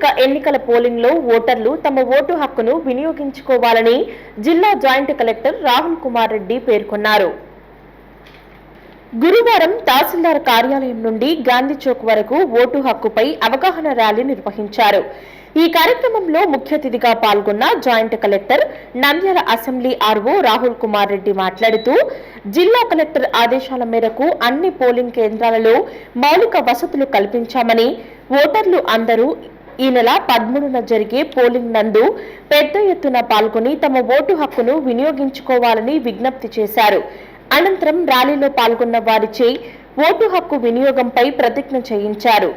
సార్వత్రిక ఎన్నికల పోలింగ్లో ఓటర్లు తమ ఓటు హక్కును వినియోగించుకోవాలని జిల్లా జాయింట్ కలెక్టర్ రాహుల్ కుమార్ రెడ్డి పేర్కొన్నారు. గురువారం తహసీల్దార్ కార్యాలయం నుండి గాంధీ చౌక్ వరకు ఓటు హక్కుపై అవగాహన ర్యాలీ నిర్వహించారు. ఈ కార్యక్రమంలో ముఖ్య అతిథిగా పాల్గొన్న joint collector Nandyal assembly RO Rahul Kumar Reddy మాట్లాడుతూ జిల్లా కలెక్టర్ ఆదేశాల మేరకు అన్ని పోలింగ్ కేంద్రాలలో మౌలిక వసతులు కల్పించామని ఓటర్లు అందరూ ఈ నెల పదమూడున జరిగే పోలింగ్ నందు పెద్ద ఎత్తున పాల్గొని తమ ఓటు హక్కును వినియోగించుకోవాలని విజ్ఞప్తి చేశారు. అనంతరం ర్యాలీలో పాల్గొన్న వారిచే ఓటు హక్కు వినియోగంపై ప్రతిజ్ఞ చేయించారు.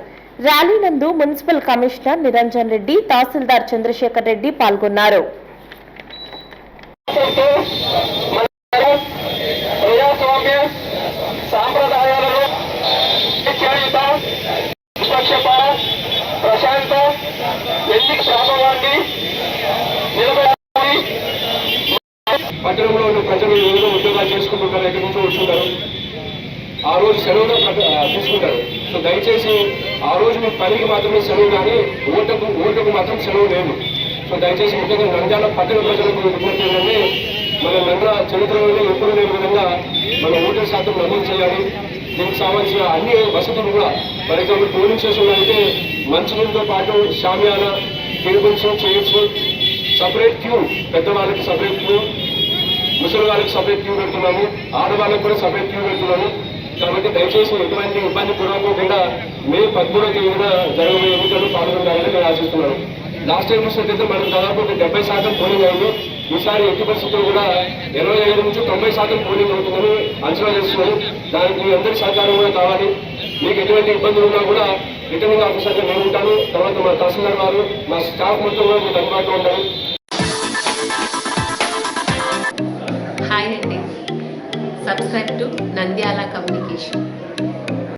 ర్యాలీ నందు మున్సిపల్ కమిషనర్ నిరంజన్ రెడ్డి తహసీల్దార్ చంద్రశేఖర్ రెడ్డి పాల్గొన్నారు. మనము ఎన్నిక ప్రభావాన్ని నిలబడాలి. పట్టణంలో ఉన్న ప్రజలు ఏదో ఉద్యోగాలు చేసుకుంటుంటారు ఎక్కడి నుంచో వస్తుంటారు. ఆ రోజు సెలవులో తీసుకుంటారు. సో దయచేసి ఆ రోజు మీ పనికి మాత్రమే సెలవు కానీ ఓటకు ఓటకు మాత్రం సెలవు లేదు. సో దయచేసి ముఖ్యంగా నంద్యాల పట్టణ ప్రజలకు విజ్ఞప్తి ఏంటంటే మన నంద్యాల చరిత్రలోనే ఎప్పుడు లేని విధంగా మన ఓటర్ శాతం నమోదు చేయాలి. దీనికి సంబంధించిన అన్ని వసతులు కూడా ఫర్ ఎగ్జాంపుల్ పోలింగ్ స్టేషన్లో అయితే మంచినీళ్ళతో పాటు shamiana tables chairs separate queue పెద్దవాళ్ళకి సపరేట్ క్యూ ముసలి వాళ్ళకి సపరేట్ క్యూ పెడుతున్నాము ఆడవాళ్ళకి కూడా సపరేట్ క్యూ పెడుతున్నాము. కాబట్టి దయచేసి ఎటువంటి ఇబ్బంది పూర్వకుండా మే పదమూడవ తేదీన జరగబోయే ఎన్నికలు పాల్గొనాలని నేను ఆశిస్తున్నాను. లాస్ట్ టైం చూసినట్టయితే మనం దాదాపు ఒక డెబ్బై శాతం పోలింగ్ అయింది. ఈసారి ఎట్టి పరిస్థితుల్లో కూడా ఇరవై ఐదు నుంచి తొంభై శాతం పోలింగ్ అవుతుందని అంచనా చేస్తున్నాను దానికి మీ అందరి సహకారం కూడా కావాలి. మీకు ఎటువంటి ఇబ్బందులు ఉన్నా కూడా రిటర్నింగ్ ఆఫీసర్గా నేను ఉంటాను. తర్వాత మా తహసీల్దార్ గారు మా స్టాఫ్ మొత్తం కూడా మీకు అందుబాటులో ఉంటారు. హాయ్ అండి. Subscribe to Nandyal communication.